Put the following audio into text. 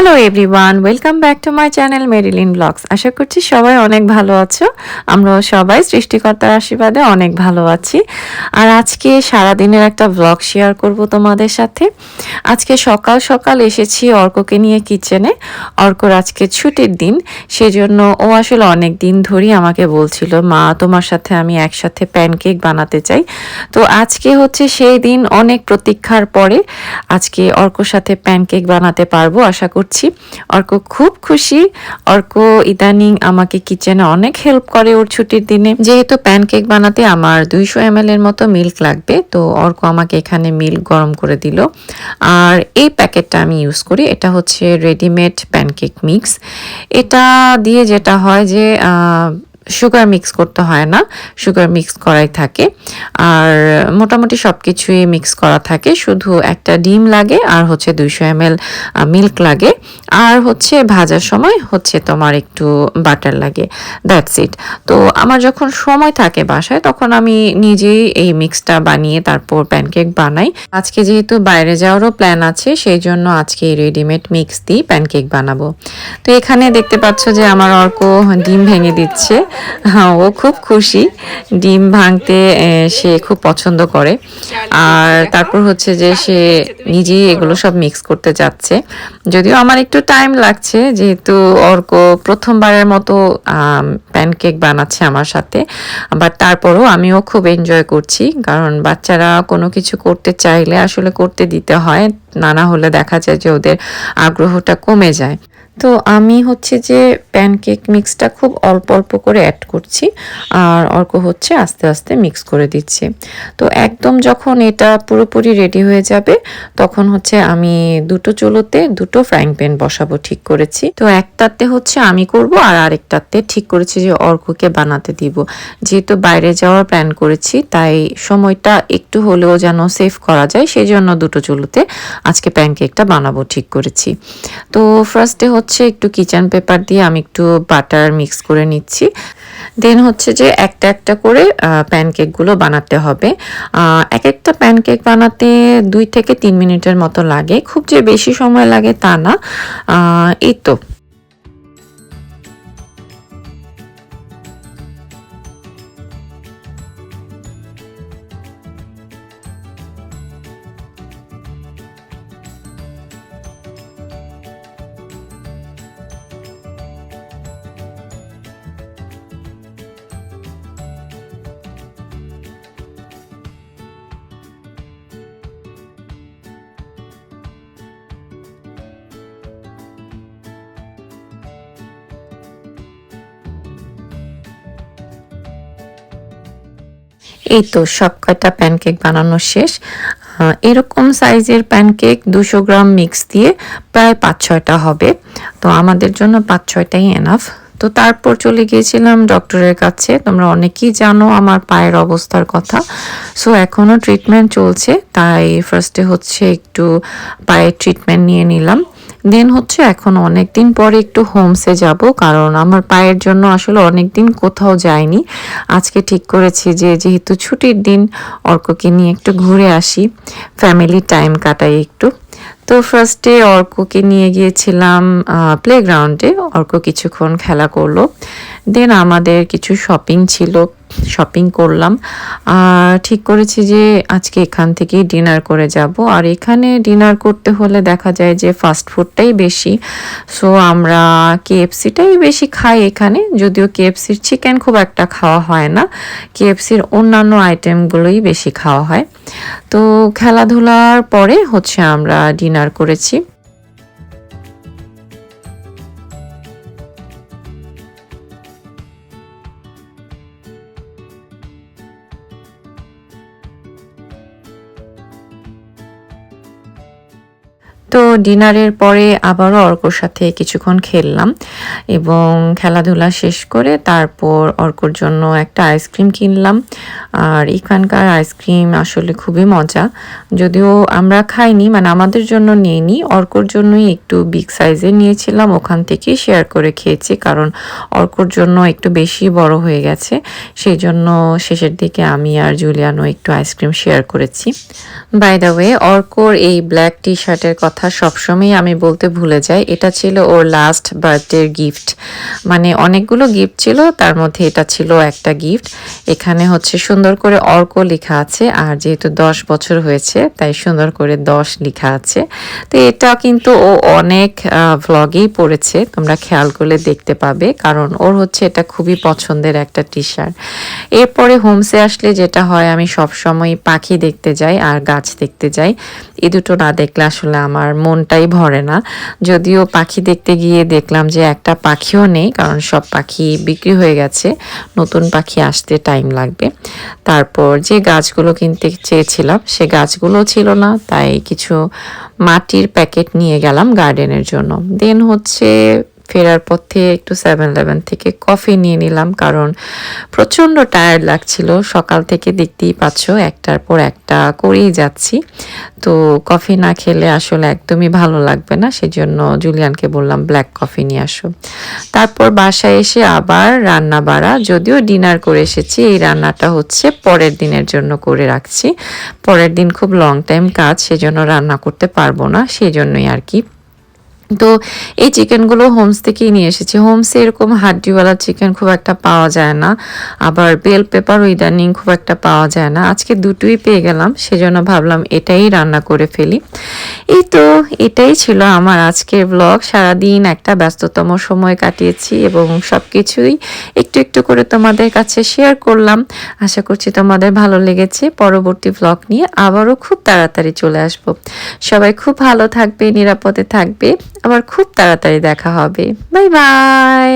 Hello everyone welcome back to my channel Marilyn vlogs আশা করছি সবাই অনেক ভালো আছো। আমরাও সবাই সৃষ্টিকর্তার আশীর্বাদে অনেক ভালো আছি। আর আজকে সারাদিনের একটা ব্লগ শেয়ার করব তোমাদের সাথে। আজকে সকাল সকাল এসেছি অর্ককে নিয়ে কিচেনে অর্কর আজকে ছুটির দিন, সেজন্য ও আসলে অনেক দিন ধরেই আমাকে বলছিল, মা, তোমার সাথে আমি একসাথে প্যানকেক বানাতে চাই। তো আজকে হচ্ছে সেই দিন অনেক প্রতীক্ষার পরে আজকে অর্কর সাথে প্যানকেক বানাতে পারব। আশা করছি অর্ক খুব খুশি। অর্ক ইদানিং আমাকে কিচেনে অনেক হেল্প করে ওর ছুটির দিনে। যেহেতু প্যানকেক বানাতে আমার দুইশো এম এর মতো মিল্ক লাগবে, তো অর্ক আমাকে এখানে মিল্ক গরম করে দিল। আর এই প্যাকেটটা আমি ইউজ করি, এটা হচ্ছে রেডিমেড প্যানকেক মিক্স এটা দিয়ে যেটা হয় যে সুগার মিক্স করতে হয় না, সুগার মিক্স করাই থাকে। আর মোটামুটি সব কিছুই মিক্স করা থাকে, শুধু একটা ডিম লাগে আর হচ্ছে দুইশো এম মিল্ক লাগে। আর হচ্ছে ভাজার সময় হচ্ছে তোমার একটু বাটার লাগে, দ্যাটস ইট। তো আমার যখন সময় থাকে বাসায়, তখন আমি নিজেই এই মিক্সটা বানিয়ে তারপর প্যানকেক বানাই। আজকে যেহেতু বাইরে যাওয়ারও প্ল্যান আছে, সেই জন্য আজকে এই রেডিমেড মিক্স দিয়ে প্যানকেক বানাবো। তো এখানে দেখতে পাচ্ছ যে আমার অর্ক ডিম ভেঙে দিচ্ছে। ও খুব খুশি। ডিম ভাঙতে সে খুব পছন্দ করে। আর তারপর হচ্ছে যে সে নিজেই এগুলো সব মিক্স করতে যাচ্ছে। যদিও আমার একটু টাইম লাগছে, যেহেতু অর্ক প্রথমবারের মতো প্যানকেক বানাচ্ছে আমার সাথে। বাট তারপরও আমিও খুব এনজয় করছি, কারণ বাচ্চারা কোনো কিছু করতে চাইলে আসলে করতে দিতে হয়। না না হলে দেখা যায় যে ওদের আগ্রহটা কমে যায়। তো আমি হচ্ছে যে প্যানকেক মিক্সটা খুব অল্প অল্প করে অ্যাড করছি, আর অর্ক হচ্ছে আস্তে আস্তে মিক্স করে দিচ্ছে। তো একদম যখন এটা পুরোপুরি রেডি হয়ে যাবে, তখন হচ্ছে আমি দুটো চুলোতে দুটো ফ্রাইং প্যান বসাবো ঠিক করেছি। তো একটাতে হচ্ছে আমি করব, আর আরেকটাতে ঠিক করেছি যে অর্ককে বানাতে দিব। যেহেতু বাইরে যাওয়ার প্ল্যান করেছি, তাই সময়টা একটু হলেও যেন সেভ করা যায় সেই জন্য দুটো চুলোতে আজকে প্যানকেকটা বানাবো ঠিক করেছি। তো ফার্স্টে হচ্ছে একটু কিচেন পেপার দিয়ে আমি একটু বাটার মিক্স করে নিচ্ছি। দেন হচ্ছে যে একটা একটা করে প্যানকেকগুলো বানাতে হবে। এক একটা প্যানকেক বানাতে দুই থেকে তিন মিনিটের মতো লাগে। খুব যে বেশি সময় লাগে তা না। এই তো। এই তো সব কয়টা প্যানকেক বানানো শেষ। এরকম সাইজের প্যানকেক দুশো গ্রাম মিক্স দিয়ে প্রায় পাঁচ ছয়টা হবে। তো আমাদের জন্য পাঁচ ছয়টাই এনাফ তো তারপর চলে গিয়েছিলাম ডক্টরের কাছে। তোমরা অনেকেই জানো আমার পায়ের অবস্থার কথা। সো এখনও ট্রিটমেন্ট চলছে, তাই ফার্স্টে হচ্ছে একটু পায়ের ট্রিটমেন্ট নিয়ে নিলাম। দেন হচ্ছে এখন অনেক দিন পরে একটু হোমসে যাব, কারণ আমার পায়ের জন্য আসলে অনেক দিন কোথাও যাইনি। আজকে ঠিক করেছি যে, যেহেতু ছুটির দিন, অর্ককে নিয়ে একটু ঘুরে আসি ফ্যামিলি টাইম কাটাই একটু। তো ফার্স্টে অর্ককে নিয়ে গিয়েছিলাম প্লেগ্রাউন্ডে অর্ক কিছুক্ষণ খেলা করল। দেন আমাদের কিছু শপিং ছিল। শপিং করলাম। আর ঠিক করেছি যে আজকে এখান থেকেই ডিনার করে যাব। আর এখানে ডিনার করতে হলে দেখা যায় যে ফাস্ট ফুডটাই বেশি। সো আমরা কেএফসিটাই বেশি খাই এখানে। যদিও কেএফসির চিকেন খুব একটা খাওয়া হয় না। কেএফসির অন্যান্য আইটেমগুলোই বেশি খাওয়া হয়। তো খেলাধুলার পরে হচ্ছে আমরা ডিনার করেছি। তো ডিনারের পরে আবারও অর্কর সাথে কিছুক্ষণ খেললাম এবং খেলাধুলা শেষ করে তারপর অর্কর জন্য একটা আইসক্রিম কিনলাম। আর এখানকার আইসক্রিম আসলে খুবই মজা। যদিও আমরা খাইনি মানে আমাদের জন্য নিইনি, অর্কর জন্যই একটু বিগ সাইজে নিয়েছিলাম, ওখান থেকেই শেয়ার করে খেয়েছি কারণ অর্কর জন্য একটু বেশি বড় হয়ে গেছে। সেই জন্য শেষের দিকে আমি আর জুলিয়ানো একটু আইসক্রিম শেয়ার করেছি। বাই দ্য ওয়ে অর্কর এই ব্ল্যাক টি শার্টের কথা কথা সবসময় আমি বলতে ভুলে যাই। এটা ছিল ওর লাস্ট বার্থডের গিফট মানে অনেকগুলো গিফট ছিল, তার মধ্যে এটা ছিল একটা গিফট এখানে হচ্ছে সুন্দর করে অর্ক লেখা আছে, আর যেহেতু দশ বছর হয়েছে, তাই সুন্দর করে দশ লেখা আছে। তো এটা কিন্তু ও অনেক ভ্লগেই পড়েছে, তোমরা খেয়াল করলে দেখতে পাবে, কারণ ওর হচ্ছে এটা খুবই পছন্দের একটা টি শার্ট এরপরে হোমসে আসলে যেটা হয়, আমি সবসময় পাখি দেখতে যাই আর গাছ দেখতে যাই। এই দুটো না দেখলে আসলে আমার মনটাই ভরে না। যদিও পাখি দেখতে গিয়ে দেখলাম যে একটা পাখিও নেই, কারণ সব পাখি বিক্রি হয়ে গেছে। নতুন পাখি আসতে টাইম লাগবে। তারপর যে গাছগুলো কিনতে চেয়েছিলাম, সে গাছগুলো ছিল না, তাই কিছু মাটির প্যাকেট নিয়ে গেলাম গার্ডেনের জন্য। দেন হচ্ছে ফেরার পথে একটু সেভেন ইলেভেন থেকে কফি নিয়ে নিলাম, কারণ প্রচণ্ড টায়ার্ড লাগছিল। সকাল থেকে দেখতেই পাচ্ছ, একটার পর একটা করেই যাচ্ছি। তো কফি না খেলে আসলে একদমই ভালো লাগবে না, সেজন্য জুলিয়ানকে বললাম ব্ল্যাক কফি নিয়ে আসো। তারপর বাসায় এসে আবার রান্না বাড়া, যদিও ডিনার করে এসেছি, এই রান্নাটা হচ্ছে পরের দিনের জন্য করে রাখছি। পরের দিন খুব লং টাইম কাজ, সেজন্য রান্না করতে পারব না সেই জন্যই আর কি। তো এই চিকেনগুলো হোমস থেকেই নিয়ে এসেছি। হোমসে এরকম হাড্ডিওয়ালা চিকেন খুব একটা পাওয়া যায় না। আবার বেল পেপারও ইদানিং খুব একটা পাওয়া যায় না। আজকে দুটোই পেয়ে গেলাম, সেজন্য ভাবলাম এটাই রান্না করে ফেলি। এই তো, এটাই ছিল আমার আজকের ব্লগ সারাদিন একটা ব্যস্ততম সময় কাটিয়েছি এবং সব কিছুই একটু একটু করে তোমাদের কাছে শেয়ার করলাম। আশা করছি তোমাদের ভালো লেগেছে। পরবর্তী ব্লগ নিয়ে আবারও খুব তাড়াতাড়ি চলে আসব। সবাই খুব ভালো থাকবে, নিরাপদে থাকবে। আবার খুব তাড়াতাড়ি দেখা হবে। Bye bye!